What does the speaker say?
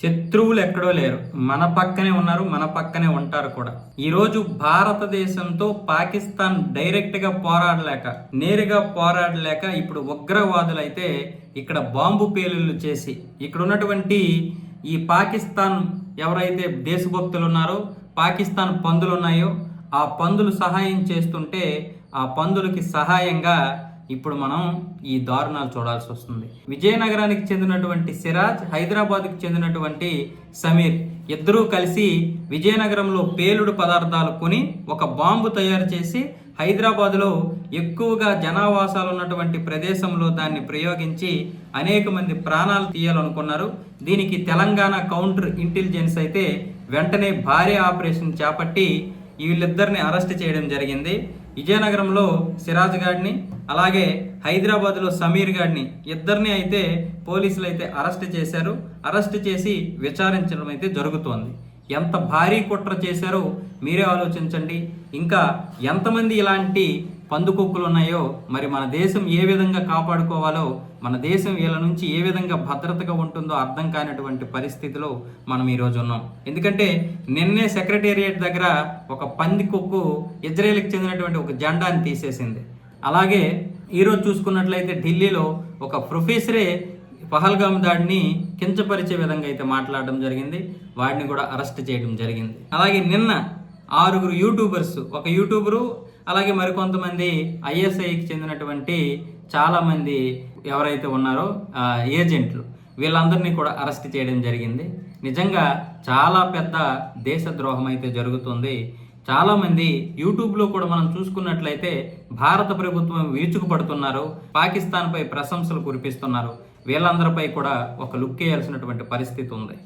శత్రువులు ఎక్కడో లేరు. మన పక్కనే ఉన్నారు మన పక్కనే ఉంటారు కూడా. ఈరోజు భారతదేశంతో పాకిస్తాన్ డైరెక్ట్గా పోరాడలేక నేరుగా పోరాడలేక ఇప్పుడు ఉగ్రవాదులైతే ఇక్కడ బాంబు పేలుళ్ళు చేసి ఇక్కడ ఉన్నటువంటి ఈ పాకిస్తాన్ ఎవరైతే దేశభక్తులు ఉన్నారో పాకిస్తాన్ పందులు ఉన్నాయో ఆ పందులు సహాయం చేస్తుంటే ఆ పందులకి సహాయంగా ఇప్పుడు మనం ఈ దారుణాలు చూడాల్సి వస్తుంది. విజయనగరానికి చెందినటువంటి సిరాజ్ హైదరాబాద్కి చెందినటువంటి సమీర్ ఇద్దరూ కలిసి విజయనగరంలో పేలుడు పదార్థాలు కొని ఒక బాంబు తయారు చేసి హైదరాబాద్లో ఎక్కువగా జనావాసాలు ఉన్నటువంటి ప్రదేశంలో దాన్ని ప్రయోగించి అనేక మంది ప్రాణాలు తీయాలనుకున్నారు. దీనికి తెలంగాణ కౌంటర్ ఇంటెలిజెన్స్ అయితే వెంటనే భారీ ఆపరేషన్ చేపట్టి వీళ్ళిద్దరిని అరెస్ట్ చేయడం జరిగింది. విజయనగరంలో సిరాజ్ గాడిని అలాగే హైదరాబాద్లో సమీర్ గారిని ఇద్దరిని అయితే పోలీసులు అయితే అరెస్ట్ చేశారు. అరెస్ట్ చేసి విచారించడం అయితే జరుగుతోంది. ఎంత భారీ కుట్ర చేశారో మీరే ఆలోచించండి. ఇంకా ఎంతమంది ఇలాంటి పందుకొక్కులు ఉన్నాయో మరి మన దేశం ఏ విధంగా కాపాడుకోవాలో మన దేశం వీళ్ళ నుంచి ఏ విధంగా భద్రతగా ఉంటుందో అర్థం కానటువంటి పరిస్థితిలో మనం ఈరోజు ఉన్నాం. ఎందుకంటే నిన్నే సెక్రటేరియట్ దగ్గర ఒక పందికొక్కు ఇజ్రాయెల్కి చెందినటువంటి ఒక జెండాని తీసేసింది. అలాగే ఈరోజు చూసుకున్నట్లయితే ఢిల్లీలో ఒక ప్రొఫెసరే పహల్గామ్ దాడిని కించపరిచే విధంగా అయితే మాట్లాడడం జరిగింది. వాడిని కూడా అరెస్ట్ చేయడం జరిగింది. అలాగే నిన్న ఆరుగురు యూట్యూబర్స్ ఒక యూట్యూబరు అలాగే మరికొంతమంది ఐఎస్ఐకి చెందినటువంటి చాలామంది ఎవరైతే ఉన్నారో ఏజెంట్లు వీళ్ళందరినీ కూడా అరెస్ట్ చేయడం జరిగింది. నిజంగా చాలా పెద్ద దేశద్రోహం అయితే జరుగుతుంది. చాలామంది యూట్యూబ్లో కూడా మనం చూసుకున్నట్లయితే భారత ప్రభుత్వం వీచుకుపడుతున్నారు పాకిస్తాన్పై ప్రశంసలు కురిపిస్తున్నారు. వీళ్ళందరిపై కూడా ఒక లుక్ వేయాల్సినటువంటి పరిస్థితి ఉంది.